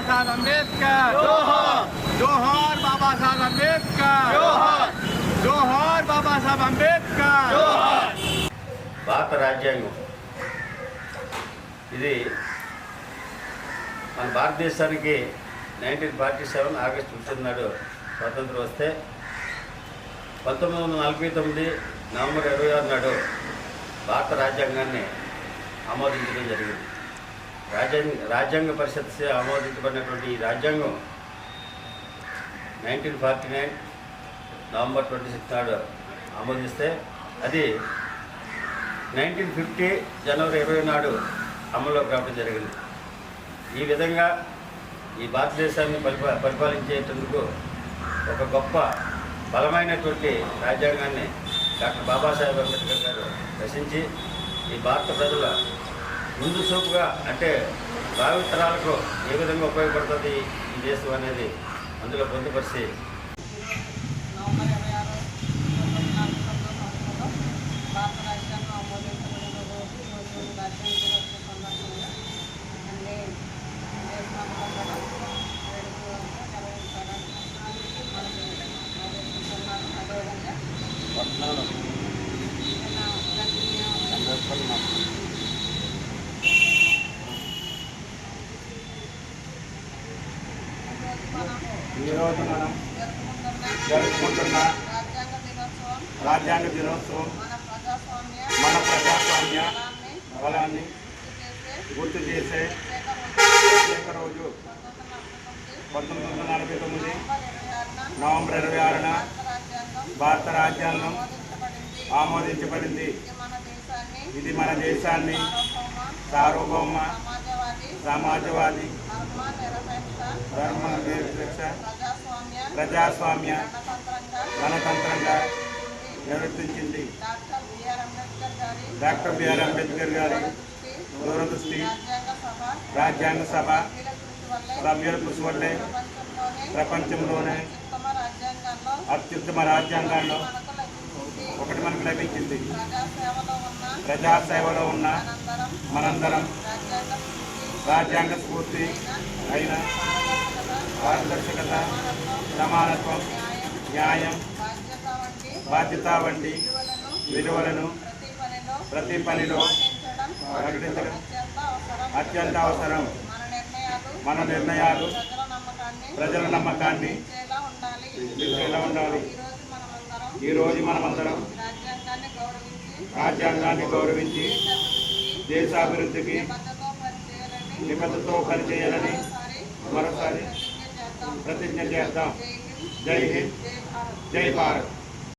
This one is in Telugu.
సాహెబ్ అంబేద్కర్ జోహార్ బాబా సాహెబ్ అంబేద్కర్ జోహార్ బాబా సాహెబ్ అంబేద్కర్ భారత రాజ్యాంగం. ఇది మన భారతదేశానికి nineteen forty seven August fifteen నాడు స్వాతంత్రం వస్తే పంతొమ్మిది వందల నలభై తొమ్మిది నవంబర్ ఇరవై ఆరు నాడు భారత రాజ్యాంగాన్ని ఆమోదించడం జరిగింది. రాజ్యాంగ రాజ్యాంగ పరిషత్ ఆమోదించబడినటువంటి ఈ రాజ్యాంగం nineteen forty nine November twenty six నాడు ఆమోదిస్తే అది నైన్టీన్ ఫిఫ్టీ జనవరి ఇరవై నాడు అమల్లోకి రావడం జరిగింది. ఈ విధంగా ఈ భారతదేశాన్ని పరిపా పరిపాలించేటందుకు ఒక గొప్ప బలమైనటువంటి రాజ్యాంగాన్ని డాక్టర్ బాబాసాహెబ్ అంబేద్కర్ గారు రచించి ఈ భారత ప్రజల ముందు చూపుగా అంటే భావితరాలకు ఏ విధంగా ఉపయోగపడుతుంది ఈ దేశం అనేది అందులో పొందుపరిచి నవంబర్ ఇరవై ఆరు పంతొమ్మిది వందల నలభై తొమ్మిదో సంవత్సరంలో భారత రాజ్యాంగం ఆమోదించబడిన రోజు ఈరోజు రాజ్యాంగ దినోత్సవ సందర్భంగా అన్ని దేశమంతా కూడా వేడుకలు నిర్వహించడానికి మనకి ఆదేశిస్తున్నారు అదేవిధంగా నిన్న గంటల మనం ఈరోజు మనం జరుపుకుంటున్న రాజ్యాంగ దినోత్సవం మన ప్రజాస్వామ్య బలాన్ని గుర్తు చేసే ప్రత్యేక రోజు పంతొమ్మిది వందల నలభై తొమ్మిది నవంబర్ ఇరవై ఆరున భారత రాజ్యాంగం ఆమోదించబడింది. ఇది మన దేశాన్ని సార్వభౌమ సమాజవాది ధర్మ నిరపేక్ష ప్రజాస్వామ్య గణతంత్రంగా నిర్వర్తించింది. డాక్టర్ బిఆర్ అంబేద్కర్ గారి దూరదృష్టి రాజ్యాంగ సభ సభ్యుల కృషి వల్లే ప్రపంచంలోనే అత్యుత్తమ రాజ్యాంగాల్లో ఒకటి మనకు లభించింది. ప్రజాసేవలో ఉన్న ఉన్న మనందరం రాజ్యాంగ స్ఫూర్తి అయిన పారదర్శకత సమానత్వం న్యాయం బాధ్యత వంటి విలువలను ప్రతి పనిలో ప్రకటించడం అత్యంత అవసరం. మన నిర్ణయాలు ప్రజల నమ్మకాన్ని ఇచ్చేలా ఉండాలి. ఇచ్చేలా ఉండాలి ఈ రోజు మనమందరం రాజ్యాంగాన్ని గౌరవించి దేశాభివృద్ధికి निबद्धतों फलजयरणे मरसारे प्रतिज्ञा करता जय हिंद। जय भारत।